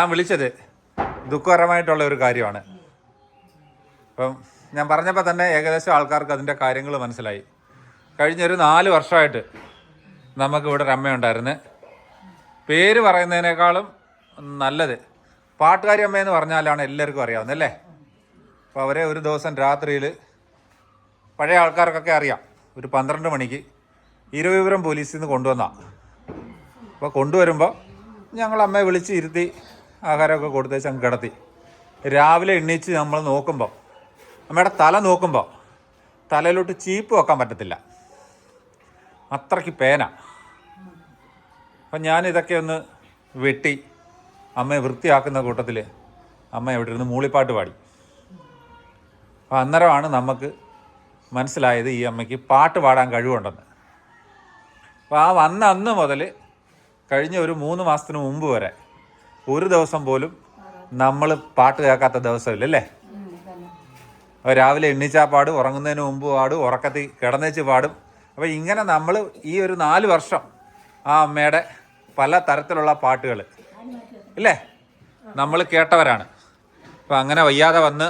ഞാൻ വിളിച്ചത്. ദുഃഖകരമായിട്ടുള്ള ഒരു കാര്യമാണ്. അപ്പം ഞാൻ പറഞ്ഞപ്പോൾ തന്നെ ഏകദേശം ആൾക്കാർക്ക് അതിന്റെ കാര്യങ്ങൾ മനസ്സിലായി. കഴിഞ്ഞൊരു നാല് വർഷമായിട്ട് നമുക്ക് ഇവിടെ ഒരു അമ്മയുണ്ടായിരുന്നു പേര് പറയുന്നതിനേക്കാളും നല്ലത്. പാട്ടുകാരി അമ്മയെന്ന് പറഞ്ഞാലാണ് എല്ലാവർക്കും അറിയാവുന്നത് അല്ലേ? അപ്പോൾ അവരെ ഒരു ദിവസം രാത്രിയിൽ പഴയ ആൾക്കാർക്കൊക്കെ അറിയാം. ഒരു പന്ത്രണ്ട് മണിക്ക് ഇരുവിപുരം പോലീസിൽ നിന്ന് കൊണ്ടുവന്നാണ് അപ്പോൾ കൊണ്ടുവരുമ്പോൾ ഞങ്ങൾ അമ്മയെ വിളിച്ച് ഇരുത്തി ആഹാരമൊക്കെ കൊടുത്തേച്ച് അങ്ങ് കിടത്തി. രാവിലെ എണ്ണീച്ച് നമ്മൾ നോക്കുമ്പോൾ അമ്മയുടെ തല നോക്കുമ്പോൾ തലയിലോട്ട് ചീപ്പ് വെക്കാൻ പറ്റത്തില്ല. അത്രയ്ക്ക് പേന. അപ്പം ഞാനിതൊക്കെ ഒന്ന് വെട്ടി അമ്മയെ വൃത്തിയാക്കുന്ന കൂട്ടത്തിൽ അമ്മ എവിടെ ഇരുന്ന് മൂളിപ്പാട്ട് പാടി. അപ്പം അന്നേരമാണ് നമുക്ക് മനസ്സിലായത് ഈ അമ്മയ്ക്ക് പാട്ട് പാടാൻ കഴിവുണ്ടെന്ന്. അപ്പോൾ ആ വന്ന അന്ന് മുതൽ കഴിഞ്ഞ ഒരു മൂന്ന് മാസത്തിന് മുമ്പ് വരെ ഒരു ദിവസം പോലും നമ്മൾ പാട്ട് കേൾക്കാത്ത ദിവസമില്ല അല്ലേ രാവിലെ എണ്ണിച്ചാ പാടും ഉറങ്ങുന്നതിന് മുമ്പ് പാടും ഉറക്കത്തിൽ കിടന്നേച്ച് പാടും. അപ്പോൾ ഇങ്ങനെ നമ്മൾ ഈ ഒരു നാല് വർഷം ആ അമ്മയുടെ പല തരത്തിലുള്ള പാട്ടുകൾ ഇല്ലേ? നമ്മൾ കേട്ടവരാണ്. അപ്പോൾ അങ്ങനെ വയ്യാതെ വന്ന്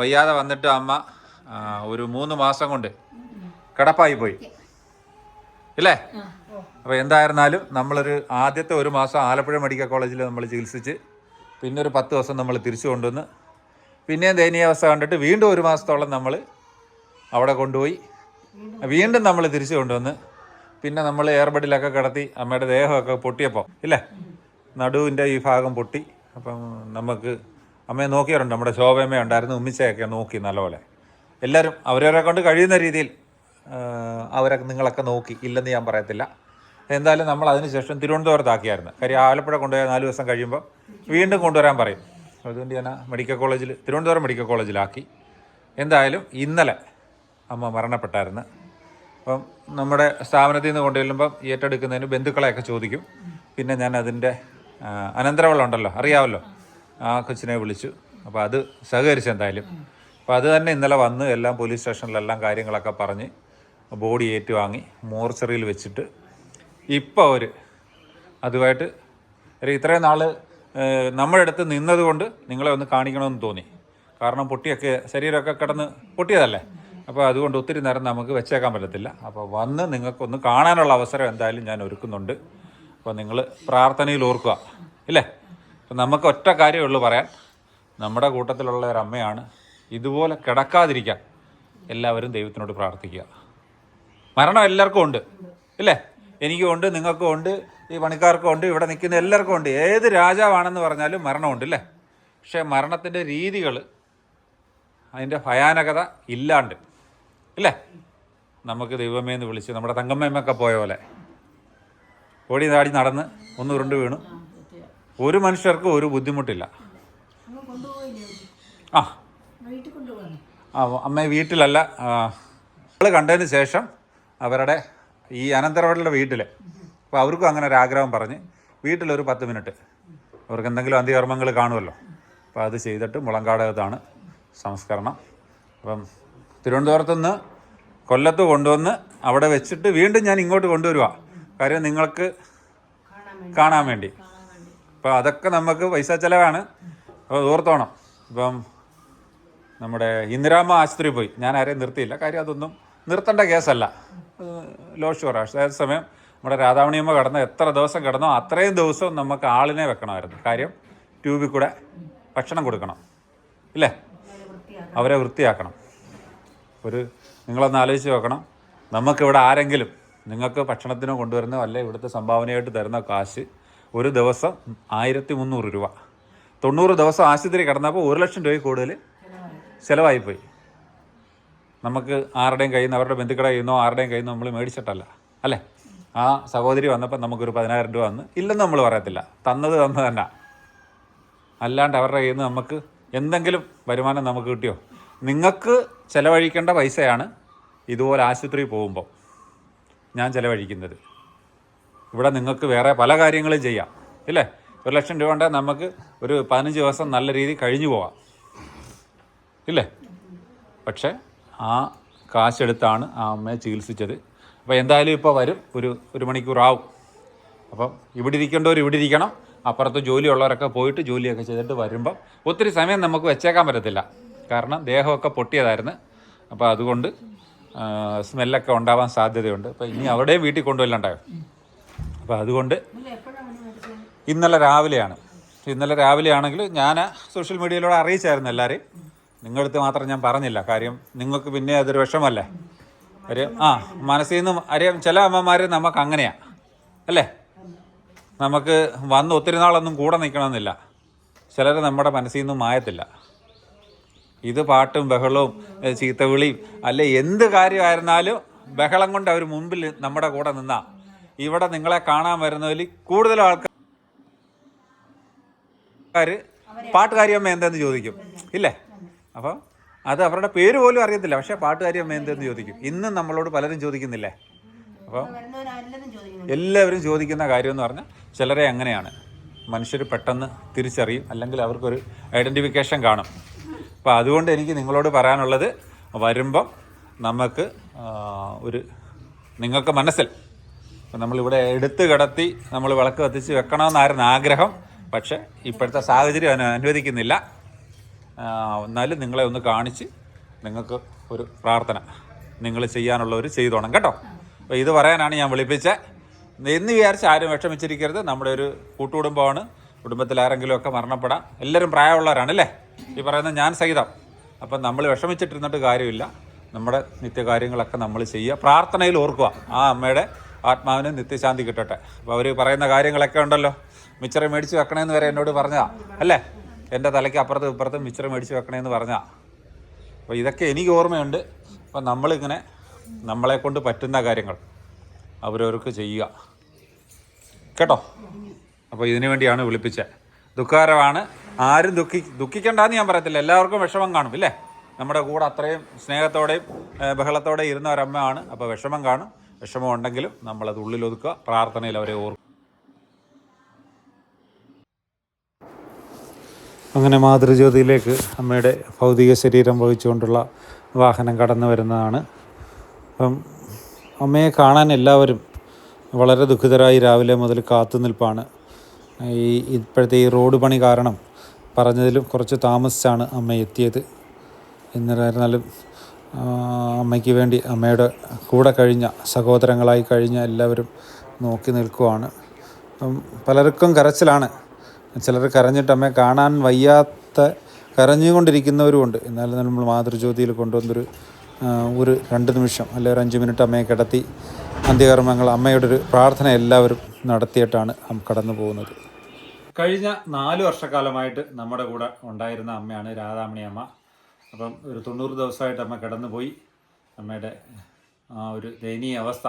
വയ്യാതെ വന്നിട്ട് അമ്മ ഒരു മൂന്ന് മാസം കൊണ്ട് കിടപ്പായി പോയി. ഇല്ലേ? അപ്പോൾ എന്തായിരുന്നാലും നമ്മളൊരു ആദ്യത്തെ ഒരു മാസം ആലപ്പുഴ മെഡിക്കൽ കോളേജിൽ നമ്മൾ ചികിത്സിച്ച് പിന്നെ ഒരു പത്ത് ദിവസം നമ്മൾ തിരിച്ചു കൊണ്ടുവന്ന് പിന്നെയും ദയനീയാവസ്ഥ കണ്ടിട്ട് വീണ്ടും ഒരു മാസത്തോളം നമ്മൾ അവിടെ കൊണ്ടുപോയി. വീണ്ടും നമ്മൾ തിരിച്ചു കൊണ്ടുവന്ന് പിന്നെ നമ്മൾ എയർബഡിലൊക്കെ കിടത്തി അമ്മയുടെ ദേഹമൊക്കെ പൊട്ടിയപ്പോൾ ഇല്ലേ? നടുവിന്റെ ഈ ഭാഗം പൊട്ടി. അപ്പം നമുക്ക് അമ്മയെ നോക്കിയവരുണ്ട് നമ്മുടെ ശോഭയമ്മ ഉണ്ടായിരുന്നു ഉമ്മിച്ചയൊക്കെ നോക്കി നല്ലപോലെ. എല്ലാവരും അവരവരെ കൊണ്ട് കഴിയുന്ന രീതിയിൽ അവരൊക്കെ നിങ്ങളൊക്കെ നോക്കി ഇല്ലെന്ന് ഞാൻ പറയത്തില്ല. എന്തായാലും നമ്മൾ അതിനുശേഷം തിരുവനന്തപുരത്താക്കിയായിരുന്നു. കാര്യം ആലപ്പുഴ കൊണ്ടുപോയ നാല് ദിവസം കഴിയുമ്പോൾ വീണ്ടും കൊണ്ടുവരാൻ പറയും. അതുകൊണ്ട് ഞാൻ മെഡിക്കൽ കോളേജിൽ തിരുവനന്തപുരം മെഡിക്കൽ കോളേജിലാക്കി. എന്തായാലും ഇന്നലെ അമ്മ മരണപ്പെട്ടായിരുന്നു. അപ്പം നമ്മുടെ സ്ഥാപനത്തിൽ നിന്ന് കൊണ്ടുചെല്ലുമ്പം ഏറ്റെടുക്കുന്നതിന് ബന്ധുക്കളെയൊക്കെ ചോദിക്കും. പിന്നെ ഞാൻ അതിന്റെ അനന്തരവളം ഉണ്ടല്ലോ അറിയാമല്ലോ. ആ കൊച്ചിനെ വിളിച്ചു. അപ്പോൾ അത് സഹകരിച്ചു എന്തായാലും. അപ്പോൾ അത് തന്നെ ഇന്നലെ വന്ന് എല്ലാം പോലീസ് സ്റ്റേഷനിലെല്ലാം കാര്യങ്ങളൊക്കെ പറഞ്ഞ് ബോഡി ഏറ്റുവാങ്ങി മോർച്ചറിയിൽ വെച്ചിട്ട് ഇപ്പോൾ അവർ അതുമായിട്ട് ഇത്രയും നാൾ നമ്മുടെ അടുത്ത് നിന്നതുകൊണ്ട് നിങ്ങളെ ഒന്ന് കാണിക്കണമെന്ന് തോന്നി. കാരണം പൊട്ടിയൊക്കെ ശരീരമൊക്കെ കിടന്ന് പൊട്ടിയതല്ലേ? അപ്പോൾ അതുകൊണ്ട് ഒത്തിരി നേരം നമുക്ക് വെച്ചേക്കാൻ പറ്റത്തില്ല. അപ്പോൾ വന്ന് നിങ്ങൾക്കൊന്ന് കാണാനുള്ള അവസരം എന്തായാലും ഞാൻ ഒരുക്കുന്നുണ്ട്. അപ്പോൾ നിങ്ങൾ പ്രാർത്ഥനയിൽ ഓർക്കുക ഇല്ലേ? അപ്പം നമുക്ക് ഒറ്റ കാര്യമേ ഉള്ളൂ പറയാൻ. നമ്മുടെ കൂട്ടത്തിലുള്ള ഒരു അമ്മയാണ് ഇതുപോലെ കിടക്കാതിരിക്കാൻ എല്ലാവരും ദൈവത്തിനോട് പ്രാർത്ഥിക്കുക. മരണം എല്ലാവർക്കും ഉണ്ട് ഇല്ലേ? എനിക്കും ഉണ്ട് നിങ്ങൾക്കും ഉണ്ട് ഈ പണിക്കാർക്കും ഉണ്ട് ഇവിടെ നിൽക്കുന്ന എല്ലാവർക്കും ഉണ്ട്. ഏത് രാജാവാണെന്ന് പറഞ്ഞാലും മരണമുണ്ട് അല്ലേ? പക്ഷേ മരണത്തിന്റെ രീതികൾ അതിന്റെ ഭയാനകത ഇല്ലാണ്ട് ഇല്ലേ നമുക്ക് ദൈവമേ എന്ന് വിളിച്ച് നമ്മുടെ തങ്കമ്മയൊക്കെ പോയ പോലെ. ഓടി നാടി നടന്ന് ഒന്ന് ഉരുണ്ട് വീണു. ഒരു മനുഷ്യർക്കും ഒരു ബുദ്ധിമുട്ടില്ല. ആ. ആ അമ്മ വീട്ടിലല്ല അവൾ കണ്ടതിന് ശേഷം അവരുടെ ഈ അനന്തരവളുടെ വീട്ടിൽ അപ്പോൾ അവർക്കും അങ്ങനെ ഒരു ആഗ്രഹം പറഞ്ഞ് വീട്ടിലൊരു പത്ത് മിനിറ്റ്. അവർക്ക് എന്തെങ്കിലും അന്ത്യകർമ്മങ്ങൾ കാണുമല്ലോ. അപ്പോൾ അത് ചെയ്തിട്ട് മുളങ്കാടകത്താണ് സംസ്കരണം. അപ്പം തിരുവനന്തപുരത്തുനിന്ന് കൊല്ലത്ത് കൊണ്ടുവന്ന് അവിടെ വെച്ചിട്ട് വീണ്ടും ഞാൻ ഇങ്ങോട്ട് കൊണ്ടുവരുക കാര്യം നിങ്ങൾക്ക് കാണാൻ വേണ്ടി. അപ്പോൾ അതൊക്കെ നമുക്ക് പൈസ ചിലവാണ്. അപ്പോൾ ഓർത്തോണം. ഇപ്പം നമ്മുടെ ഇന്ദിരാമ ആശുപത്രി പോയി. ഞാൻ ആരെയും നിർത്തിയില്ല. കാര്യം അതൊന്നും നിർത്തേണ്ട കേസല്ല. ലോ അതേ സമയം നമ്മുടെ രാധാമണിയമ്മ കടന്ന എത്ര ദിവസം കിടന്നോ അത്രയും ദിവസം നമുക്ക് ആളിനെ വെക്കണമായിരുന്നു. കാര്യം ട്യൂബിൽ കൂടെ ഭക്ഷണം കൊടുക്കണം. ഇല്ലേ? അവരെ വൃത്തിയാക്കണം. ഒരു നിങ്ങളൊന്ന് ആലോചിച്ച് നോക്കണം. നമുക്കിവിടെ ആരെങ്കിലും നിങ്ങൾക്ക് ഭക്ഷണത്തിന് കൊണ്ടുവരുന്ന അല്ലെ ഇവിടുത്തെ സംഭാവനയായിട്ട് തരുന്ന കാശ് ഒരു ദിവസം ആയിരത്തി മുന്നൂറ് രൂപ. തൊണ്ണൂറ് ദിവസം ആശുപത്രി കിടന്നപ്പോൾ ഒരു ലക്ഷം രൂപയിൽ കൂടുതൽ ചിലവായിപ്പോയി. നമുക്ക് ആരുടെയും കയ്യിൽ നിന്ന് അവരുടെ ബന്ധുക്കളുടെ കയ്യിൽ നിന്നോ ആരുടെയും കയ്യിൽ നിന്ന് നമ്മൾ മേടിച്ചിട്ടല്ല അല്ലേ? ആ സഹോദരി വന്നപ്പോൾ നമുക്കൊരു പതിനായിരം രൂപ വന്ന് ഇല്ലെന്ന് നമ്മൾ പറയത്തില്ല. തന്നത് തന്നു തന്നെ. അല്ലാണ്ട് അവരുടെ കയ്യിൽ നിന്ന് നമുക്ക് എന്തെങ്കിലും വരുമാനം നമുക്ക് കിട്ടിയോ? നിങ്ങൾക്ക് ചിലവഴിക്കേണ്ട പൈസയാണ് ഇതുപോലെ ആശുപത്രിയിൽ പോകുമ്പോൾ ഞാൻ ചിലവഴിക്കുന്നത്. ഇവിടെ നിങ്ങൾക്ക് വേറെ പല കാര്യങ്ങളും ചെയ്യാം ഇല്ലേ? ഒരു ലക്ഷം രൂപ ഉണ്ടെങ്കിൽ നമുക്ക് ഒരു പതിനഞ്ച് ദിവസം നല്ല രീതിയിൽ കഴിഞ്ഞു പോവാം ഇല്ലേ? പക്ഷേ ആ കാശെടുത്താണ് ആ അമ്മയെ ചികിത്സിച്ചത്. അപ്പോൾ എന്തായാലും ഇപ്പോൾ വരും. ഒരു ഒരു മണിക്കൂറാവും. അപ്പം ഇവിടെ ഇരിക്കേണ്ടവർ ഇവിടെ ഇരിക്കണം. അപ്പുറത്ത് ജോലിയുള്ളവരൊക്കെ പോയിട്ട് ജോലിയൊക്കെ ചെയ്തിട്ട് വരുമ്പം ഒത്തിരി സമയം നമുക്ക് വെച്ചേക്കാൻ പറ്റത്തില്ല. കാരണം ദേഹമൊക്കെ പൊട്ടിയതായിരുന്നു. അപ്പോൾ അതുകൊണ്ട് സ്മെല്ലൊക്കെ ഉണ്ടാവാൻ സാധ്യതയുണ്ട്. അപ്പോൾ ഇനി അവിടെയും വീട്ടിൽ കൊണ്ടുവല്ലണ്ടായോ അപ്പോൾ അതുകൊണ്ട് ഇന്നലെ രാവിലെയാണ്. ഇന്നലെ രാവിലെയാണെങ്കിൽ ഞാൻ സോഷ്യൽ മീഡിയയിലൂടെ അറിയിച്ചായിരുന്നു എല്ലാവരെയും നിങ്ങളടുത്ത് മാത്രം ഞാൻ പറഞ്ഞില്ല. കാര്യം നിങ്ങൾക്ക് പിന്നെ അതൊരു വിഷമല്ലേ ഒരു ആ മനസ്സിൽ നിന്ന് അറിയാം ചില അമ്മമാർ നമുക്ക് അങ്ങനെയാ. അല്ലേ? നമുക്ക് വന്ന് ഒത്തിരി നാളൊന്നും കൂടെ നിൽക്കണമെന്നില്ല. ചിലർ നമ്മുടെ മനസ്സിൽ നിന്നും മായത്തില്ല. ഇത് പാട്ടും ബഹളവും ചീത്തവിളിയും അല്ലെ എന്ത് കാര്യമായിരുന്നാലും ബഹളം കൊണ്ട് അവർ മുമ്പിൽ നമ്മുടെ കൂടെ നിന്നാ. ഇവിടെ നിങ്ങളെ കാണാൻ വരുന്നതിൽ കൂടുതൽ ആൾക്കാർ പാട്ടുകാരിയമ്മ എന്തെന്ന് ചോദിക്കും. ഇല്ലേ? അപ്പം അത് അവരുടെ പേര് പോലും അറിയത്തില്ല. പക്ഷേ പാട്ടുകാരിയമ്മ എന്തെന്ന് ചോദിക്കും. ഇന്നും നമ്മളോട് പലരും ചോദിക്കുന്നില്ലേ? ചോദിക്കുന്നു എല്ലാവരും ചോദിക്കുന്ന കാര്യം എന്ന് പറഞ്ഞാൽ ചിലരെ അങ്ങനെയാണ്. മനുഷ്യർ പെട്ടെന്ന് തിരിച്ചറിയും. അല്ലെങ്കിൽ അവർക്കൊരു ഐഡന്റിഫിക്കേഷൻ കാണും. അപ്പോൾ അതുകൊണ്ട് എനിക്ക് നിങ്ങളോട് പറയാനുള്ളത് വരുമ്പം നമുക്ക് ഒരു നിങ്ങൾക്ക് മനസ്സിൽ. നമ്മളിവിടെ എടുത്തു കിടത്തി നമ്മൾ വിളക്ക് കത്തിച്ച് വെക്കണമെന്നായിരുന്നു ആഗ്രഹം. പക്ഷേ ഇപ്പോഴത്തെ സാഹചര്യം അനുവദിക്കുന്നില്ല. എന്നാലും നിങ്ങളെ ഒന്ന് കാണിച്ച് നിങ്ങൾക്ക് ഒരു പ്രാർത്ഥന നിങ്ങൾ ചെയ്യാനുള്ളവർ ചെയ്തോണം കേട്ടോ. അപ്പോൾ ഇത് പറയാനാണ് ഞാൻ വിളിപ്പിച്ചത് എന്ന് വിചാരിച്ച് ആരും വിഷമിച്ചിരിക്കരുത്. നമ്മുടെ ഒരു കൂട്ടുകുടുംബമാണ്. കുടുംബത്തിൽ ആരെങ്കിലും ഒക്കെ മരണപ്പെടാം. എല്ലാവരും പ്രായമുള്ളവരാണ് അല്ലേ? ഈ പറയുന്ന ഞാൻ സഹിതം. അപ്പം നമ്മൾ വിഷമിച്ചിട്ടിരുന്നിട്ട് കാര്യമില്ല. നമ്മുടെ നിത്യകാര്യങ്ങളൊക്കെ നമ്മൾ ചെയ്യുക. പ്രാർത്ഥനയിൽ ഓർക്കുക. ആ അമ്മയുടെ ആത്മാവിന് നിത്യശാന്തി കിട്ടട്ടെ. അപ്പോൾ അവർ പറയുന്ന കാര്യങ്ങളൊക്കെ ഉണ്ടല്ലോ. മിച്ചറി മേടിച്ച് വെക്കണമെന്ന് വരെ എന്നോട് പറഞ്ഞതാ. അല്ലേ? എന്റെ തലയ്ക്ക് അപ്പുറത്തും ഇപ്പുറത്തും മിച്ചറ് മേടിച്ച് വെക്കണമെന്ന് പറഞ്ഞാൽ അപ്പോൾ ഇതൊക്കെ എനിക്ക് ഓർമ്മയുണ്ട്. അപ്പോൾ നമ്മളിങ്ങനെ നമ്മളെ കൊണ്ട് പറ്റുന്ന കാര്യങ്ങൾ അവരവർക്ക് ചെയ്യുക. കേട്ടോ? അപ്പോൾ ഇതിനു വേണ്ടിയാണ് വിളിപ്പിച്ചത് ദുഃഖകരമാണ്. ആരും ദുഃഖി ദുഃഖിക്കണ്ടെന്ന് ഞാൻ പറയത്തില്ല. എല്ലാവർക്കും വിഷമം കാണും ഇല്ലേ? നമ്മുടെ കൂടെ അത്രയും സ്നേഹത്തോടെയും ബഹളത്തോടെയും ഇരുന്ന ഒരമ്മയാണ്. അപ്പോൾ വിഷമം കാണും. വിഷമം ഉണ്ടെങ്കിലും നമ്മളത് ഉള്ളിലൊതുക്കുക. പ്രാർത്ഥനയിൽ അവരെ ഓർക്കും അങ്ങനെ മാതൃജ്യോതിയിലേക്ക് അമ്മയുടെ ഭൗതിക ശരീരം വഹിച്ചുകൊണ്ടുള്ള വാഹനം കടന്നു വരുന്നതാണ്. അപ്പം അമ്മയെ കാണാൻ എല്ലാവരും വളരെ ദുഃഖിതരായി രാവിലെ മുതൽ കാത്തു നിൽപ്പാണ്. ഈ ഇപ്പോഴത്തെ ഈ റോഡ് പണി കാരണം പറഞ്ഞതിലും കുറച്ച് താമസിച്ചാണ് അമ്മ എത്തിയത്. എന്നിരുന്നാലും അമ്മയ്ക്ക് വേണ്ടി അമ്മയുടെ കൂടെ കഴിഞ്ഞ സഹോദരങ്ങളായി കഴിഞ്ഞ എല്ലാവരും നോക്കി നിൽക്കുവാണ്. പലർക്കും കരച്ചിലാണ് ചിലർ കരഞ്ഞിട്ട് അമ്മയെ കാണാൻ വയ്യാത്ത കരഞ്ഞുകൊണ്ടിരിക്കുന്നവരുമുണ്ട്. എന്നാലും നമ്മൾ മാതൃജ്യോതിയിൽ കൊണ്ടുവന്നൊരു ഒരു രണ്ട് നിമിഷം അല്ലെങ്കിൽ ഒരു അഞ്ച് മിനിറ്റ് അമ്മയെ കിടത്തി അന്ത്യകർമ്മങ്ങൾ അമ്മയുടെ ഒരു പ്രാർത്ഥന എല്ലാവരും നടത്തിയിട്ടാണ് കടന്നു പോകുന്നത്. കഴിഞ്ഞ നാല് വർഷക്കാലമായിട്ട് നമ്മുടെ കൂടെ ഉണ്ടായിരുന്ന അമ്മയാണ് രാധാമണി അമ്മ. അപ്പം ഒരു തൊണ്ണൂറ് ദിവസമായിട്ട് അമ്മ കിടന്നുപോയി. അമ്മയുടെ ആ ഒരു ദയനീയ അവസ്ഥ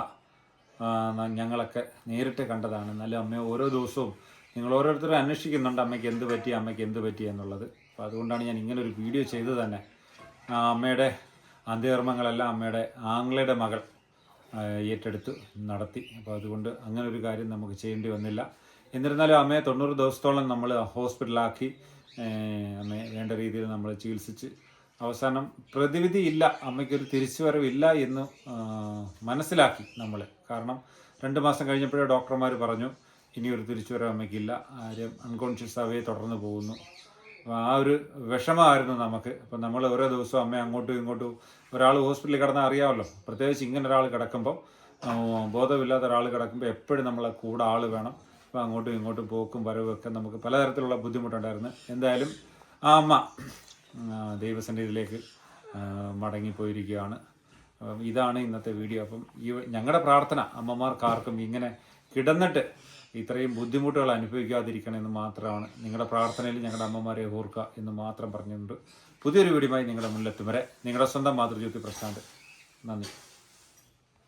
ഞങ്ങളൊക്കെ നേരിട്ട് കണ്ടതാണ്. എന്നാലും അമ്മയെ ഓരോ ദിവസവും നിങ്ങൾ ഓരോരുത്തരും അന്വേഷിക്കുന്നുണ്ട് അമ്മയ്ക്ക് എന്ത് പറ്റി അമ്മയ്ക്ക് എന്ത് പറ്റി എന്നുള്ളത്. അപ്പോൾ അതുകൊണ്ടാണ് ഞാൻ ഇങ്ങനെ ഒരു വീഡിയോ ചെയ്ത് തന്നെ. ആ, അമ്മയുടെ അന്ത്യകർമ്മങ്ങളെല്ലാം അമ്മയുടെ ആംഗ്ലയുടെ മകൾ ഏറ്റെടുത്ത് നടത്തി. അപ്പോൾ അതുകൊണ്ട് അങ്ങനെ ഒരു കാര്യം നമുക്ക് ചെയ്യേണ്ടി വന്നില്ല. എന്നിരുന്നാലും അമ്മയെ തൊണ്ണൂറ് ദിവസത്തോളം നമ്മൾ ഹോസ്പിറ്റലാക്കി അമ്മയെ വേണ്ട രീതിയിൽ നമ്മൾ ചികിത്സിച്ച് അവസാനം പ്രതിവിധി ഇല്ല അമ്മയ്ക്കൊരു തിരിച്ചുവരവില്ല എന്ന് മനസ്സിലാക്കി നമ്മൾ കാരണം രണ്ട് മാസം കഴിഞ്ഞപ്പോഴേ ഡോക്ടർമാർ പറഞ്ഞു ഇനി ഒരു തിരിച്ചുവരവ് അമ്മയ്ക്കില്ല ആരും അൺകോൺഷ്യസ് ആവേ തുടർന്ന് പോകുന്നു. അപ്പോൾ ആ ഒരു വിഷമമായിരുന്നു നമുക്ക്. അപ്പം നമ്മൾ ഓരോ ദിവസവും അമ്മ അങ്ങോട്ടും ഇങ്ങോട്ടും ഒരാൾ ഹോസ്പിറ്റലിൽ കിടന്നാൽ അറിയാമല്ലോ. പ്രത്യേകിച്ച് ഇങ്ങനെ ഒരാൾ കിടക്കുമ്പോൾ ബോധമില്ലാത്ത ഒരാൾ കിടക്കുമ്പോൾ എപ്പോഴും നമ്മളെ കൂടെ ആൾ വേണം. അപ്പോൾ അങ്ങോട്ടും ഇങ്ങോട്ടും പോക്കും വരവും ഒക്കെ നമുക്ക് പലതരത്തിലുള്ള ബുദ്ധിമുട്ടുണ്ടായിരുന്നു. എന്തായാലും ആ അമ്മ ദൈവസന്നിധിയിലേക്ക് മടങ്ങിപ്പോയിരിക്കുകയാണ്. ഇതാണ് ഇന്നത്തെ വീഡിയോ. അപ്പം ഈ ഞങ്ങളുടെ പ്രാർത്ഥന അമ്മമാർക്കാർക്കും ഇങ്ങനെ കിടന്നിട്ട് ഇത്രയും ബുദ്ധിമുട്ടുകൾ അനുഭവിക്കാതിരിക്കണമെന്ന് മാത്രമാണ് നിങ്ങളുടെ പ്രാർത്ഥനയിൽ ഞങ്ങളുടെ അമ്മമാരെ ഓർക്കുക എന്ന് മാത്രം പറഞ്ഞുകൊണ്ട് പുതിയൊരു വീഡിയോയുമായി നിങ്ങളുടെ മുന്നിലെത്തും വരെ നിങ്ങളുടെ സ്വന്തം മാതൃജ്യോതി പ്രശാന്ത്. നന്ദി.